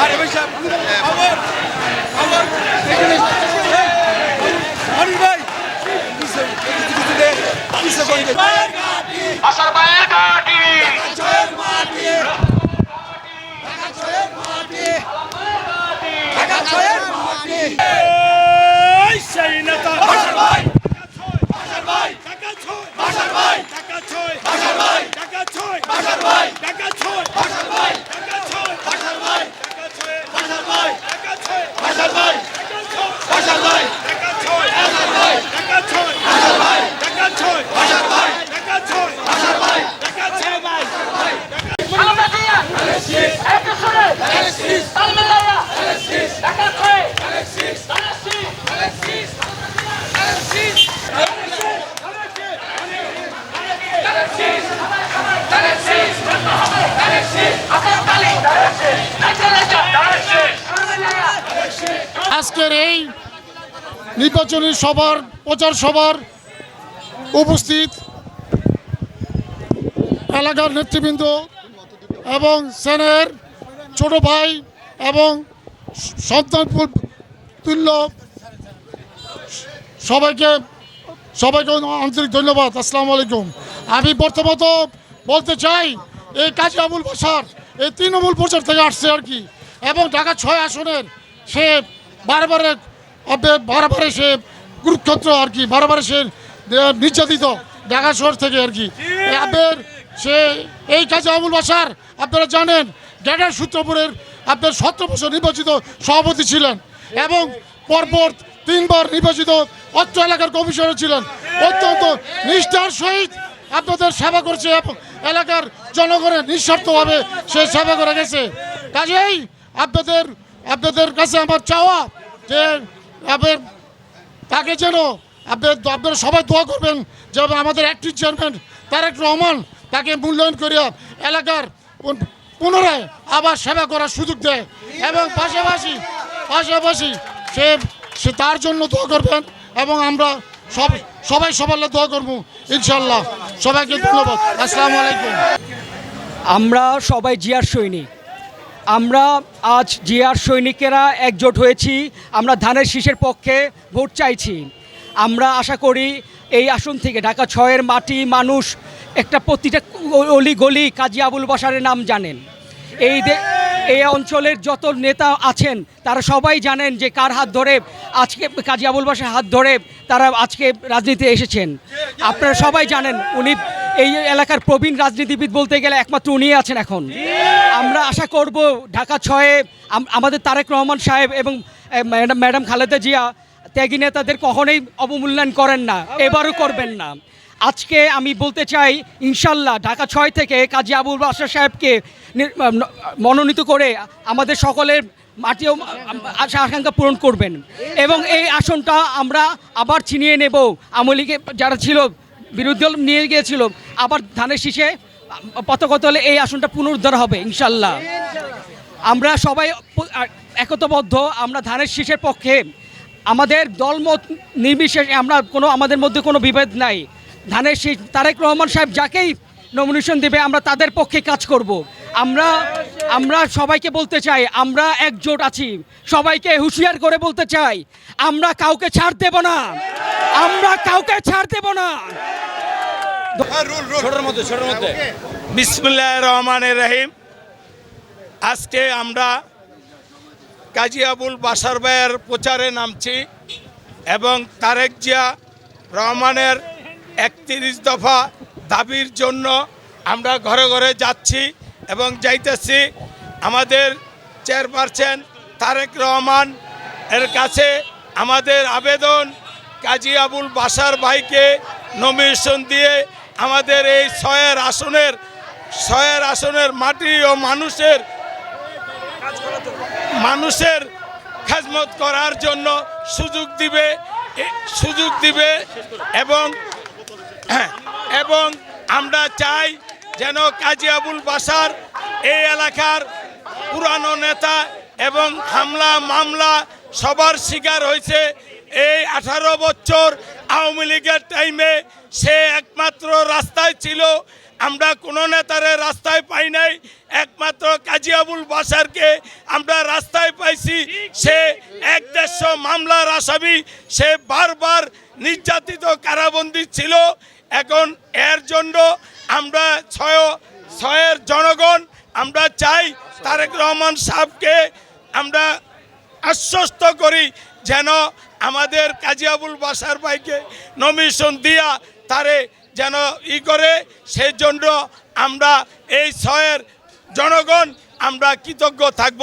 আরে ভাই সাহেব আবার আবার আরে ভাই কিসে কিসে কিসে কোন আসার বাইরে কাটি এই সেই নেতা বাসার ভাই বাসার ভাই টাকা ছয় বাসার ভাই টাকা ছয় বাসার ভাই টাকা ছয় বাসার ভাই টাকা ছয় বাসার ভাই টাকা ছয় বাসার ভাই টাকা ছয় বাসার ভাই টাকা ছয় বাসার ভাই বাসার ভাই টাকা ছয় বাসার ভাই টাকা ছয় বাসার ভাই টাকা ছয় বাসার ভাই টাকা ছয় বাসার ভাই টাকা ছয় ভাই আমরা দিয়া একটা শুনে তাল মিলাইয়া টাকা ছয় আজকের এই নির্বাচনী সভার, প্রচার সভার উপস্থিত এলাকার নেতৃবৃন্দ এবং সেনের ছোট ভাই এবং সন্তান তুল্য সবাইকে সবাইকে আন্তরিক ধন্যবাদ, আসসালামু আলাইকুম। আমি প্রথমত বলতে চাই, এই কাজী আবুল বাসার এই তৃণমূল প্রচার থেকে আসছে আর কি, এবং ঢাকা ছয় আসনের সে বারবারে অবে- বারবারে সে কুরুক্ষেত্র আর কি বারবারে সে নির্যাতিত ঢাকা শহর থেকে আর কি। আপনার সে এই কাজে আবুল বাসার আপনারা জানেন ডেটার সূত্রপুরের আপনার সতেরো বছর নির্বাচিত সভাপতি ছিলেন এবং পরপর তিনবার নির্বাচিত অত্র এলাকার কমিশনার ছিলেন। অত্যন্ত নিষ্ঠার সহিত আপনাদের সেবা করছে এবং এলাকার জনগণের নিঃস্বার্থভাবে সে সেবা করে গেছে। কাজেই আপনাদের আপনাদের কাছে আমার চাওয়া যে আপনার তাকে যেন আপনার আপনারা সবাই দোয়া করবেন যে আমাদের অ্যাক্টিভ চেয়ারম্যান তারেক রহমান তাকে মূল্যায়ন করিয়া এলাকার পুনরায় আবার সেবা করার সুযোগ দেয়। এবং পাশাপাশি পাশাপাশি সে সে তার জন্য দোয়া করবেন এবং আমরা সব সবাই সবার দোয়া করব, ইনশাল্লাহ। সবাইকে ধন্যবাদ। আসসালামু আলাইকুম। আমরা সবাই জিয়ার সৈনিক। আমরা আজ জিয়ার সৈনিকেরা একজোট হয়েছি, আমরা ধানের শীষের পক্ষে ভোট চাইছি। আমরা আশা করি এই আসন থেকে ঢাকা ছয়ের মাটি মানুষ একটা প্রতিটা অলি গলি কাজী আবুল বাসারের নাম জানেন। এই এই অঞ্চলের যত নেতা আছেন, তারা সবাই জানেন যে কার হাত ধরে আজকে কাজী আবুল বাসার হাত ধরে তারা আজকে রাজনীতিতে এসেছেন। আপনারা সবাই জানেন, উনি এই এলাকার প্রবীণ রাজনীতিবিদ বলতে গেলে একমাত্র উনি আছেন এখন। আমরা আশা করব ঢাকা ছয়ে আমাদের তারেক রহমান সাহেব এবং ম্যাডাম খালেদা জিয়া ত্যাগী নেতাদের কখনোই অবমূল্যায়ন করেন না, এবারও করবেন না। আজকে আমি বলতে চাই, ইনশাল্লাহ ঢাকা ছয় থেকে কাজী আবুল বাসার সাহেবকে মনোনীত করে আমাদের সকলের মাটিও আশা আকাঙ্ক্ষা পূরণ করবেন। এবং এই আসনটা আমরা আবার ছিনিয়ে নেব। আমলিকে যারা ছিল বিরোধী দল নিয়ে গিয়েছিল। আবার ধানের শীষে পতাকা হলে এই আসনটা পুনরুদ্ধার হবে ইনশাল্লাহ আমরা সবাই একতাবদ্ধ, আমরা ধানের শীষের পক্ষে। আমাদের দলমত নির্বিশেষে, আমরা কোনো, আমাদের মধ্যে কোনো বিভেদ নাই। ধানের শীষ, তারেক রহমান সাহেব যাকেই নমিনেশন দেবে, আমরা তাদের পক্ষে কাজ করব। আমরা আমরা সবাইকে বলতে চাই আমরা একজোট আছি। সবাইকে হুঁশিয়ার করে বলতে চাই আমরা কাউকে ছাড় দেব না। আমরা কাউকে ছাড় দেব না। ছোটর মধ্যে ছোটর মধ্যে। বিসমুল্লাহ রহমানের রহিম। আজকে আমরা কাজী আবুল বাসার ভাইয়ের প্রচারে নামছি এবং তারেক জিয়া রহমানের একত্রিশ দফা দাবির জন্য আমরা ঘরে ঘরে যাচ্ছি এবং যাইতেছি। আমাদের চেয়ারপারসন তারেক রহমান এর কাছে আমাদের আবেদন। কাজী আবুল বাসার ভাইকে নমিনেশন দিয়ে আমাদের এই ছয়ের আসনের ছয়ের আসনের মাটি ও মানুষের মানুষের খাজমত করার জন্য সুযোগ দিবে সুযোগ দিবে এবং হ্যাঁ, এবং আমরা চাই যেন কাজী আবুল বাসার এই এলাকার পুরানো নেতা এবং হামলা, মামলা সবার শিকার হয়েছে। এই আঠারো বছর আওয়ামী লীগের টাইমে সে একমাত্র রাস্তায় ছিল। আমরা কোনো নেতারে রাস্তায় পাই নাই। একমাত্র কাজী আবুল বাসারকে আমরা রাস্তায় পাইছি। সে এক দেড়শো মামলার আসামি। সে বারবার নির্যাতিত কারাবন্দী ছিল। এখন এর জন্য আমরা ছয় ছয়ের জনগণ আমরা চাই তারেক রহমান সাহেবকে আমরা আশ্বস্ত করি যেন আমাদের কাজী আবুল বাসার ভাইকে নমিশন দিয়া তারে যেন ই করে। সেই জন্য আমরা এই ছয়ের জনগণ আমরা কৃতজ্ঞ থাকব।